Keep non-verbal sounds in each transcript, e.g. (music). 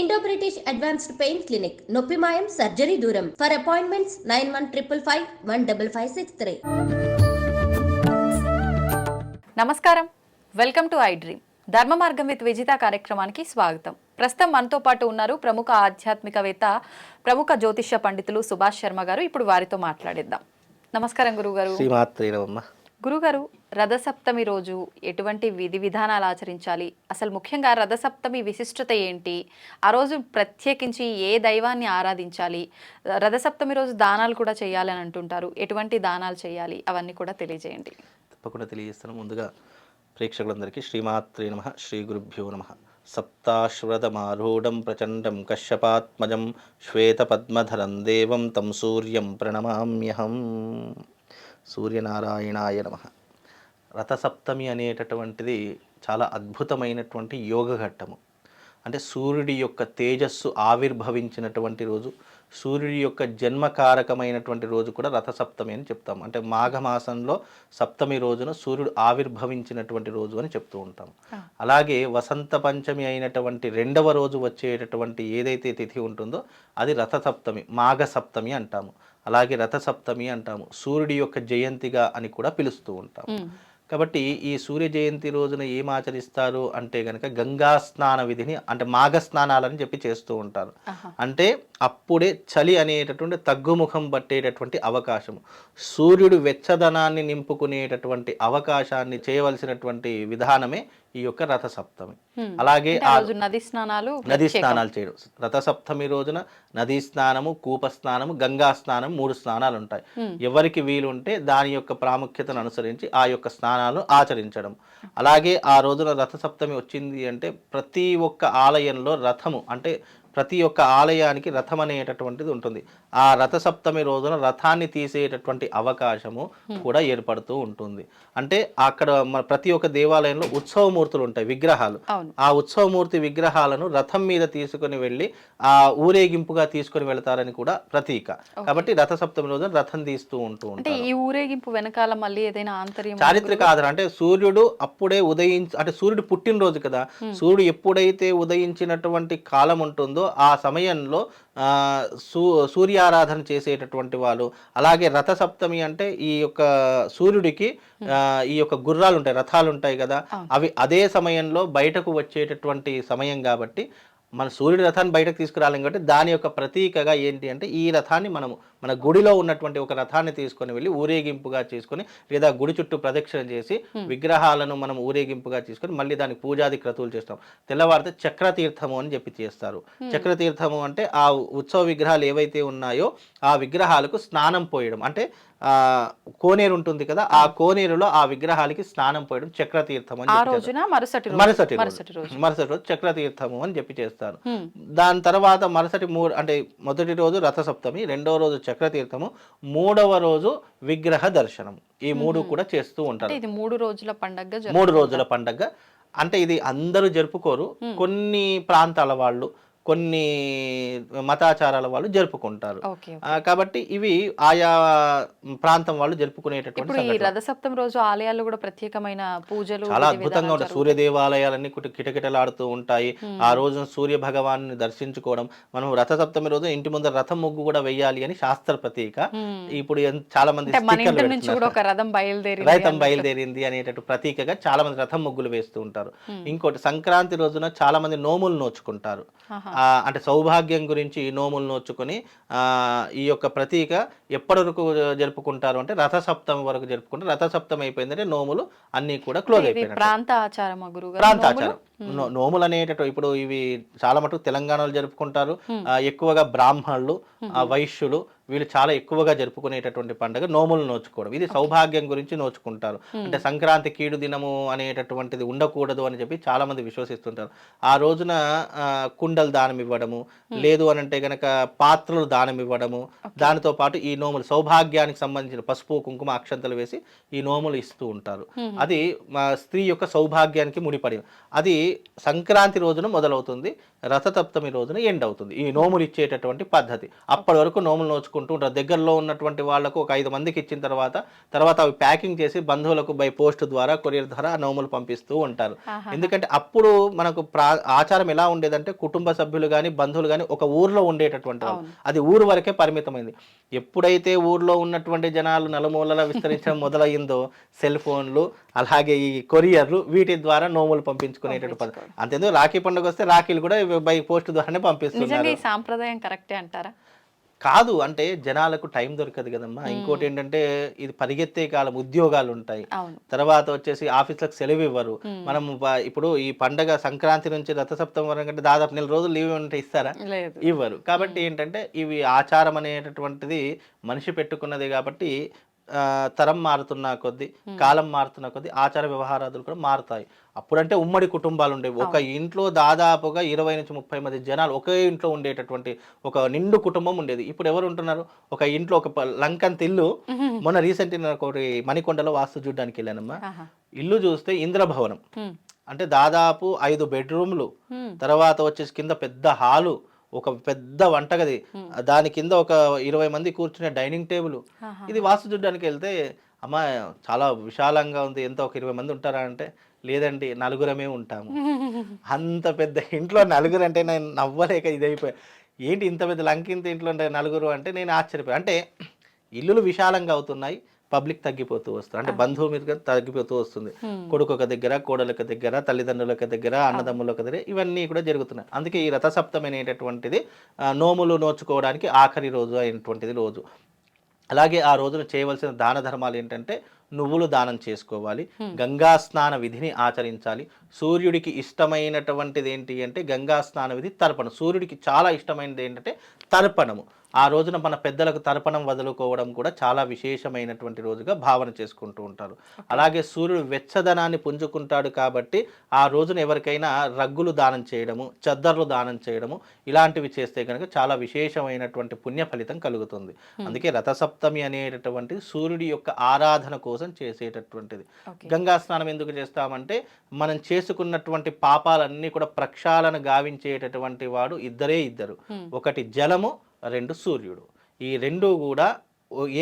Indo British advanced pain clinic నొప్పి మాయం surgery దూరం for appointments nine one triple five one double five six three నమస్కారం. Welcome to I dream Dharma Margam with Vijitha కార్యక్రమానికి స్వాగతం. ప్రస్తుతం మనతో పాటు ఉన్నారు ప్రముఖ ఆధ్యాత్మికవేత్త ప్రముఖ జ్యోతిష్య పండితులు సుభాష్ శర్మ గారు. ఇప్పుడు వారితో మాట్లాడిద్దాం. నమస్కారం గురుగారు శ్రీమాత్రే నమమ్మ గురుగారు రథసప్తమి రోజు ఎటువంటి విధి విధానాలు ఆచరించాలి? అసలు ముఖ్యంగా రథసప్తమి విశిష్టత ఏంటి? ఆ రోజు ప్రత్యేకించి ఏ దైవాన్ని ఆరాధించాలి? రథసప్తమి రోజు దానాలు కూడా చేయాలని అంటుంటారు. ఎటువంటి దానాలు చేయాలి? అవన్నీ కూడా తెలియజేయండి. తప్పకుండా తెలియజేస్తాను. ముందుగా ప్రేక్షకులందరికీ శ్రీమాత్రి నమ. శ్రీ గురుభ్యో నమ. సప్తాశ్వరతమారూఢం ప్రచండం కశ్యపాత్మజం శ్వేతపద్మధరం దేవం తం సూర్యం ప్రణమామ్యహం. సూర్యనారాయణాయ నమ. రథసప్తమి అనేటటువంటిది చాలా అద్భుతమైనటువంటి యోగ ఘట్టము. అంటే సూర్యుడి యొక్క తేజస్సు ఆవిర్భవించినటువంటి రోజు సూర్యుడి యొక్క జన్మకారకమైనటువంటి రోజు కూడా రథసప్తమి అని చెప్తాం అంటే మాఘమాసంలో సప్తమి రోజున సూర్యుడు ఆవిర్భవించినటువంటి రోజు అని చెప్తూ ఉంటాం అలాగే వసంత పంచమి అయినటువంటి రెండవ రోజు వచ్చేటటువంటి ఏదైతే తిథి ఉంటుందో అది రథసప్తమి మాఘ సప్తమి అంటాము. అలాగే రథసప్తమి అంటాము. సూర్యుడి యొక్క జయంతిగా అని కూడా పిలుస్తూ ఉంటాం కాబట్టి ఈ సూర్య జయంతి రోజున ఏం ఆచరిస్తారు అంటే గనక గంగా స్నాన విధిని అంటే మాఘ స్నానాలని చెప్పి చేస్తూ ఉంటారు. అంటే అప్పుడే చలి అనేటటువంటి తగ్గుముఖం పట్టేటటువంటి అవకాశం సూర్యుడు వెచ్చదనాన్ని నింపుకునేటటువంటి అవకాశాన్ని చేయవలసినటువంటి విధానమే ఈ యొక్క రథసప్తమి. అలాగే నది స్నానాలు నదీ స్నానాలు చేయడం. రథసప్తమి రోజున నదీ స్నానము కూప స్నానము గంగా స్నానం మూడు స్నానాలు ఉంటాయి. ఎవరికి వీలుంటే దాని యొక్క ప్రాముఖ్యతను అనుసరించి ఆ యొక్క స్నానాలు ఆచరించడం. అలాగే ఆ రోజున రథసప్తమి వచ్చింది అంటే ప్రతి ఒక్క ఆలయంలో రథము అంటే ప్రతి ఒక్క ఆలయానికి రథం అనేటటువంటిది ఉంటుంది. ఆ రథసప్తమి రోజున రథాన్ని తీసేటటువంటి అవకాశము కూడా ఏర్పడుతూ ఉంటుంది. అంటే అక్కడ ప్రతి ఒక్క దేవాలయంలో ఉత్సవమూర్తులు ఉంటాయి విగ్రహాలు. ఆ ఉత్సవమూర్తి విగ్రహాలను రథం మీద తీసుకుని వెళ్ళి ఆ ఊరేగింపుగా తీసుకుని వెళ్తారని కూడా ప్రతీక. కాబట్టి రథసప్తమి రోజున రథం తీస్తూ ఉంటూ ఉంటారు. ఈ ఊరేగింపు వెనకాల మళ్ళీ ఏదైనా ఆంతర్యం చారిత్రక ఆధారం అంటే సూర్యుడు అప్పుడే ఉదయించి అంటే సూర్యుడు పుట్టినరోజు కదా. సూర్యుడు ఎప్పుడైతే ఉదయించినటువంటి కాలం ఉంటుందో ఆ సమయంలో ఆ, సూ సూర్యారాధన చేసేటటువంటి వాళ్ళు. అలాగే రథసప్తమి అంటే ఈ యొక్క సూర్యుడికి ఈ యొక్క గుర్రాలు ఉంటాయి రథాలు ఉంటాయి కదా అవి అదే సమయంలో బయటకు వచ్చేటటువంటి సమయం కాబట్టి మన సూర్యుడి రథాన్ని బయటకు తీసుకురాలేం కాబట్టి దాని యొక్క ప్రతీకగా ఏంటి అంటే ఈ రథాన్ని మనము మన గుడిలో ఉన్నటువంటి ఒక రథాన్ని తీసుకొని వెళ్ళి ఊరేగింపుగా చేసుకొని లేదా గుడి చుట్టూ ప్రదక్షిణ చేసి విగ్రహాలను మనం ఊరేగింపుగా తీసుకొని మళ్ళీ దానికి పూజాది క్రతువులు చేస్తాం. తెల్లవారితే చక్రతీర్థము అని చెప్పి చేస్తారు. చక్రతీర్థము అంటే ఆ ఉత్సవ విగ్రహాలు ఏవైతే ఉన్నాయో ఆ విగ్రహాలకు స్నానం పోయడం. అంటే ఆ కోనేరు ఉంటుంది కదా ఆ కోనేరులో ఆ విగ్రహాలకి స్నానం పోయడం చక్రతీర్థం అని రోజున మరుసటి రోజు మరుసటి రోజు మరుసటి రోజు. చక్రతీర్థము అని చెప్పి చేస్తారు. దాని తర్వాత మరుసటి మూడు అంటే మొదటి రోజు రథసప్తమి రెండవ రోజు చక్రతీర్థము మూడవ రోజు విగ్రహ దర్శనం ఈ మూడు కూడా చేస్తూ ఉంటారు. ఇది మూడు రోజుల పండగ మూడు రోజుల పండగ. అంటే ఇది అందరూ జరుపుకోరు. కొన్ని ప్రాంతాల వాళ్ళు కొన్ని మతాచారాల వాళ్ళు జరుపుకుంటారు. కాబట్టి ఇవి ఆయా ప్రాంతం వాళ్ళు జరుపుకునేటటువంటి. రథసప్తమి రోజు ఆలయాల్లో కూడా ప్రత్యేకమైన పూజలు చాలా అద్భుతంగా ఉంటాయి. సూర్య దేవాలయాలన్నీ కుట- కిటకిటలాడుతూ ఉంటాయి. ఆ రోజున సూర్య భగవాన్ని దర్శించుకోవడం మనం రథసప్తమి రోజు ఇంటి ముందర రథం ముగ్గు కూడా వెయ్యాలి అని శాస్త్ర ప్రతీక. ఇప్పుడు చాలా మంది రథం బయలుదేరి రైతం బయలుదేరింది అనేటట్టు ప్రతీకగా చాలా మంది రథం ముగ్గులు వేస్తూ ఉంటారు. ఇంకోటి సంక్రాంతి రోజున చాలా మంది నోములు నోచుకుంటారు. అంటే సౌభాగ్యం గురించి ఈ నోములు నోచుకొని ఆ, ఈ యొక్క ప్రతీక ఎప్పటి వరకు జరుపుకుంటారు అంటే రథసప్తమి వరకు జరుపుకుంటారు. రథసప్తమి అయిపోయిందంటే నోములు అన్ని కూడా క్లోజ్ ఇది అయిపోయినాయి ప్రాంత ఆచారం ప్రాంతాచారం. నోములు అనేటట్టు ఇప్పుడు ఇవి చాలా మటుకు తెలంగాణలో జరుపుకుంటారు. ఎక్కువగా బ్రాహ్మణులు వైశ్యులు వీళ్ళు చాలా ఎక్కువగా జరుపుకునేటటువంటి పండుగ నోములు నోచుకోవడం. ఇది సౌభాగ్యం గురించి నోచుకుంటారు. అంటే సంక్రాంతి కీడు దినము అనేటటువంటిది ఉండకూడదు అని చెప్పి చాలా మంది విశ్వసిస్తుంటారు. ఆ రోజున ఆ, కుండలు దానం ఇవ్వడము లేదు అని అంటే గనక పాత్రలు దానం ఇవ్వడము దానితో పాటు ఈ నోములు సౌభాగ్యానికి సంబంధించిన పసుపు కుంకుమ అక్షంతలు వేసి ఈ నోములు ఇస్తూ ఉంటారు. అది స్త్రీ యొక్క సౌభాగ్యానికి ముడిపడి అది సంక్రాంతి రోజున మొదలవుతుంది రథసప్తమి రోజున ఎండ్ అవుతుంది. ఈ నోములు ఇచ్చేటటువంటి పద్ధతి. అప్పటి వరకు నోములు నోచుకో పంచుకుంటూ ఉంటారు. దగ్గరలో ఉన్నటువంటి వాళ్ళకు ఒక ఐదు మందికి ఇచ్చిన తర్వాత తర్వాత అవి ప్యాకింగ్ చేసి బంధువులకు బై పోస్ట్ ద్వారా కొరియర్ ద్వారా నోములు పంపిస్తూ ఉంటారు. ఎందుకంటే అప్పుడు మనకు ప్రా ఆచారం ఎలా ఉండేదంటే కుటుంబ సభ్యులు కానీ బంధువులు కానీ ఒక ఊర్లో ఉండేటటువంటి వాళ్ళు. అది ఊరు వరకే పరిమితమైంది. ఎప్పుడైతే ఊర్లో ఉన్నటువంటి జనాలు నలుమూలల విస్తరించడం (laughs) మొదలయ్యిందో సెల్ ఫోన్లు అలాగే ఈ కొరియర్లు వీటి ద్వారా నోములు పంపించుకునేటటువంటి పద్ధతి అంతేందుకు రాఖీ పండుగ వస్తే రాఖీలు కూడా బై పోస్ట్ ద్వారానే పంపిస్తున్నారు. సాంప్రదాయం కరెక్టే అంటారా? కాదు అంటే జనాలకు టైం దొరకదు కదమ్మా. ఇంకోటి ఏంటంటే ఇది పరిగెత్తే కాలం ఉద్యోగాలు ఉంటాయి. తర్వాత వచ్చేసి ఆఫీసులకు సెలవు ఇవ్వరు. మనం ఇప్పుడు ఈ పండగ సంక్రాంతి నుంచి రథసప్తమి వరకు అంటే దాదాపు నెల రోజులు లీవ్ ఉంటే ఇస్తారా? ఇవ్వరు. కాబట్టి ఏంటంటే ఇవి ఆచారం అనేటటువంటిది మనిషి పెట్టుకున్నది కాబట్టి తరం మారుతున్న కొద్దీ కాలం మారుతున్న కొద్దీ ఆచార వ్యవహారాదులు కూడా మారుతాయి. అప్పుడంటే ఉమ్మడి కుటుంబాలు ఉండేవి. ఒక ఇంట్లో దాదాపుగా ఇరవై నుంచి ముప్పై మంది జనాలు ఒకే ఇంట్లో ఉండేటటువంటి ఒక నిండు కుటుంబం ఉండేది. ఇప్పుడు ఎవరు ఉంటున్నారు? ఒక ఇంట్లో ఒక లంకంత ఇల్లు. మొన్న రీసెంట్ ఒకటి మణికొండలో వాస్తు చూడడానికి వెళ్ళానమ్మా. ఇల్లు చూస్తే ఇంద్రభవనం. అంటే దాదాపు ఐదు బెడ్రూమ్లు. తర్వాత వచ్చేసి కింద పెద్ద హాలు. ఒక పెద్ద వంటగది. దాని కింద ఒక ఇరవై మంది కూర్చునే డైనింగ్ టేబుల్. ఇది వాస్తు చూడడానికి వెళ్తే అమ్మ చాలా విశాలంగా ఉంది ఎంత ఒక ఇరవై మంది ఉంటారా అంటే లేదండి నలుగురమే ఉంటాము. (laughs) అంత పెద్ద ఇంట్లో నలుగురు అంటే నేను నవ్వలేక ఇది అయిపోయా. ఏంటి ఇంత పెద్ద లంకింత ఇంట్లో ఉంటే నలుగురు అంటే నేను ఆశ్చర్యపోయా. అంటే ఇల్లులు విశాలంగా అవుతున్నాయి పబ్లిక్ తగ్గిపోతూ వస్తుంది. అంటే బంధువు మీద తగ్గిపోతూ వస్తుంది. కొడుకు ఒక దగ్గర కోడలు ఒక దగ్గర తల్లిదండ్రుల ఒక దగ్గర అన్నదమ్ముల ఒక దగ్గర ఇవన్నీ కూడా జరుగుతున్నాయి. అందుకే ఈ రథసప్తమి అనేటటువంటిది ఆ, నోములు నోచుకోవడానికి ఆఖరి రోజు అయినటువంటిది రోజు. అలాగే ఆ రోజున చేయవలసిన దాన ధర్మాలు ఏంటంటే నువ్వులు దానం చేసుకోవాలి. గంగా స్నాన విధిని ఆచరించాలి. సూర్యుడికి ఇష్టమైనటువంటిది ఏంటి అంటే గంగా స్నాన విధి తర్పణం. సూర్యుడికి చాలా ఇష్టమైనది ఏంటంటే తర్పణము. ఆ రోజున మన పెద్దలకు తర్పణం వదులుకోవడం కూడా చాలా విశేషమైనటువంటి రోజుగా భావన చేసుకుంటూ ఉంటారు. అలాగే సూర్యుడు వెచ్చదనాన్ని పుంజుకుంటాడు కాబట్టి ఆ రోజున ఎవరికైనా రగ్గులు దానం చేయడము చద్దర్లు దానం చేయడము ఇలాంటివి చేస్తే కనుక చాలా విశేషమైనటువంటి పుణ్య ఫలితం కలుగుతుంది. అందుకే రథసప్తమి అనేటటువంటి సూర్యుడి యొక్క ఆరాధన కోసం చేసేటటువంటిది. గంగా స్నానం ఎందుకు చేస్తామంటే మనం చేసుకున్నటువంటి పాపాలన్నీ కూడా ప్రక్షాళన గావించేటటువంటి వాడు ఇద్దరే ఇద్దరు. ఒకటి జలము రెండు సూర్యుడు. ఈ రెండు కూడా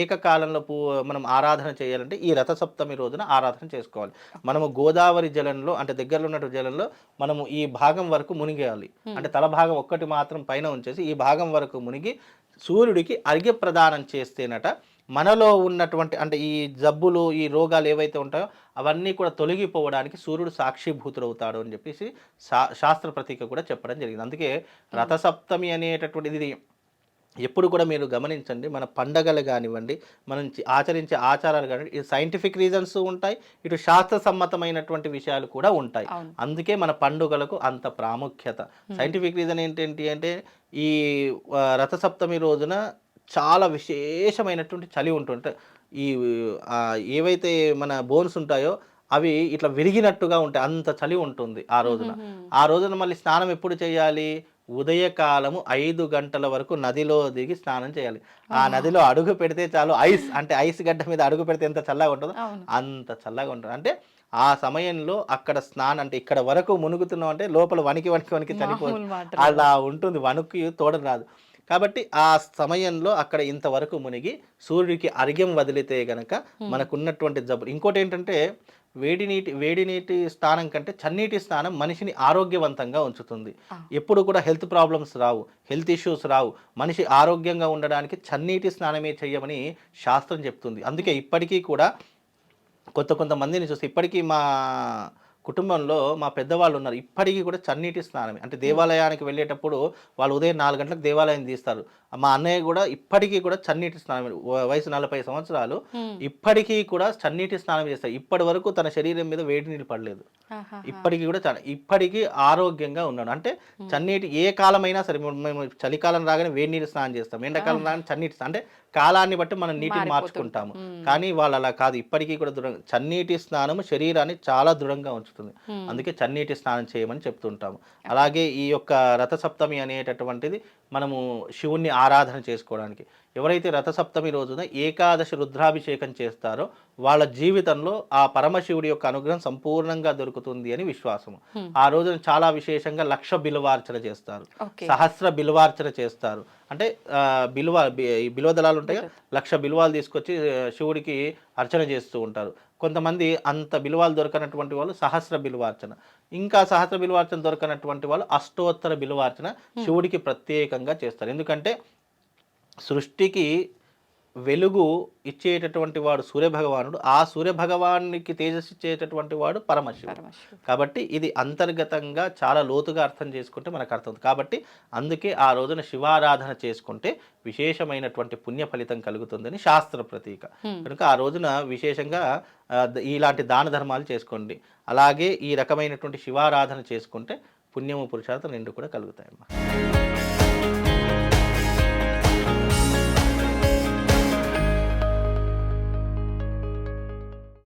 ఏకకాలంలో పూ మనం ఆరాధన చేయాలంటే ఈ రథసప్తమి రోజున ఆరాధన చేసుకోవాలి. మనము గోదావరి జలంలో అంటే దగ్గరలో ఉన్నట్టు జలంలో మనము ఈ భాగం వరకు మునిగేయాలి. అంటే తల భాగం ఒక్కటి మాత్రం పైన ఉంచేసి ఈ భాగం వరకు మునిగి సూర్యుడికి అర్ఘ్య ప్రదానం చేస్తేనట మనలో ఉన్నటువంటి అంటే ఈ జబ్బులు ఈ రోగాలు ఏవైతే ఉంటాయో అవన్నీ కూడా తొలగిపోవడానికి సూర్యుడు సాక్షిభూతుడవుతాడు అని చెప్పేసి శా శాస్త్ర ప్రతీక కూడా చెప్పడం జరిగింది. అందుకే రథసప్తమి అనేటటువంటిది ఇది ఎప్పుడు కూడా మీరు గమనించండి మన పండగలు కానివ్వండి మనం ఆచరించే ఆచారాలు కానివ్వండి ఇది సైంటిఫిక్ రీజన్స్ ఉంటాయి ఇటు శాస్త్ర సమ్మతమైనటువంటి విషయాలు కూడా ఉంటాయి. అందుకే మన పండుగలకు అంత ప్రాముఖ్యత. సైంటిఫిక్ రీజన్ ఏంటంటే అంటే ఈ రథసప్తమి రోజున చాలా విశేషమైనటువంటి చలి ఉంటుంది ఈ ఏవైతే మన బోన్స్ ఉంటాయో అవి ఇట్లా విరిగినట్టుగా ఉంటాయి. అంత చలి ఉంటుంది ఆ రోజున. ఆ రోజున మళ్ళీ స్నానం ఎప్పుడు చేయాలి? ఉదయకాలము ఐదు గంటల వరకు నదిలో దిగి స్నానం చేయాలి. ఆ నదిలో అడుగు పెడితే చాలు ఐస్ అంటే ఐస్ గడ్డ మీద అడుగు పెడితే ఎంత చల్లగా ఉంటుందో అంత చల్లగా ఉంటుంది. అంటే ఆ సమయంలో అక్కడ స్నానం అంటే ఇక్కడ వరకు మునుగుతున్నాం అంటే లోపల వణికి వణికి వణికి చనిపోతుంది అలా ఉంటుంది. వణుకు తోడ రాదు కాబట్టి ఆ సమయంలో అక్కడ ఇంతవరకు మునిగి సూర్యుడికి అర్ఘ్యం వదిలితే గనక మనకున్నటువంటి జబ్బు ఇంకోటి ఏంటంటే వేడి నీటి వేడి నీటి స్నానం కంటే చన్నీటి స్నానం మనిషిని ఆరోగ్యవంతంగా ఉంచుతుంది. ఎప్పుడు కూడా హెల్త్ ప్రాబ్లమ్స్ రావు హెల్త్ ఇష్యూస్ రావు. మనిషి ఆరోగ్యంగా ఉండడానికి చన్నీటి స్నానమే చెయ్యమని శాస్త్రం చెప్తుంది. అందుకే ఇప్పటికీ కూడా కొత్త కొంతమందిని చూస్తే ఇప్పటికీ మా కుటుంబంలో మా పెద్దవాళ్ళు ఉన్నారు. ఇప్పటికీ కూడా చన్నీటి స్నానమే. అంటే దేవాలయానికి వెళ్ళేటప్పుడు వాళ్ళు ఉదయం నాలుగు గంటలకు దేవాలయం తీస్తారు. మా అన్నయ్య కూడా ఇప్పటికీ కూడా చన్నీటి స్నానం వయసు నలభై సంవత్సరాలు. ఇప్పటికీ కూడా చన్నీటి స్నానం చేస్తారు. ఇప్పటి వరకు తన శరీరం మీద వేడి నీళ్ళు పడలేదు. ఇప్పటికీ కూడా ఇప్పటికీ ఆరోగ్యంగా ఉన్నాడు. అంటే చన్నీటి ఏ కాలమైనా సరే మేము- చలికాలం రాగానే వేడి నీళ్ళు స్నానం చేస్తాం. ఎండాకాలం రాగానే చన్నీటి స్నానం. అంటే కాలాన్ని బట్టి మనం నీటిని. మార్చుకుంటాము. కానీ వాళ్ళు అలా కాదు. ఇప్పటికీ కూడా దృఢంగా చన్నీటి స్నానం శరీరాన్ని చాలా దృఢంగా ఉంచుతుంది మ్మ్. అందుకే చన్నీటి స్నానం చేయమని చెప్తుంటాము. అలాగే ఈ యొక్క రథసప్తమి అనేటటువంటిది మనము శివుణ్ణి ఆరాధన చేసుకోవడానికి. ఎవరైతే రథసప్తమి రోజున ఏకాదశి రుద్రాభిషేకం చేస్తారో వాళ్ళ జీవితంలో ఆ పరమశివుడి యొక్క అనుగ్రహం సంపూర్ణంగా దొరుకుతుంది అని విశ్వాసము. ఆ రోజున చాలా విశేషంగా లక్ష బిలువార్చన చేస్తారు. సహస్ర బిల్వార్చన చేస్తారు. అంటే బిల్వ బిల్వ దళాలు ఉంటాయి లక్ష బిల్వాలు తీసుకొచ్చి శివుడికి అర్చన చేస్తూ ఉంటారు. కొంతమంది అంత బిల్వాలు దొరకనటువంటి వాళ్ళు సహస్ర బిల్వార్చన. ఇంకా సహస్ర బిల్వార్చన దొరకనటువంటి వాళ్ళు అష్టోత్తర బిల్వార్చన శివుడికి ప్రత్యేకంగా చేస్తారు. ఎందుకంటే సృష్టికి వెలుగు ఇచ్చేటటువంటి వాడు సూర్యభగవానుడు ఆ సూర్యభగవానికి తేజస్సు ఇచ్చేటటువంటి వాడు పరమశివుడు. కాబట్టి ఇది అంతర్గతంగా చాలా లోతుగా అర్థం చేసుకుంటే మనకు అర్థం కాబట్టి అందుకే ఆ రోజున శివారాధన చేసుకుంటే విశేషమైనటువంటి పుణ్య ఫలితం కలుగుతుందని శాస్త్ర ప్రతీక. కనుక ఆ రోజున విశేషంగా ఇలాంటి దాన ధర్మాలు చేసుకోండి. అలాగే ఈ రకమైనటువంటి శివారాధన చేసుకుంటే పుణ్యము పురుషార్థం రెండు కూడా కలుగుతాయమ్మా.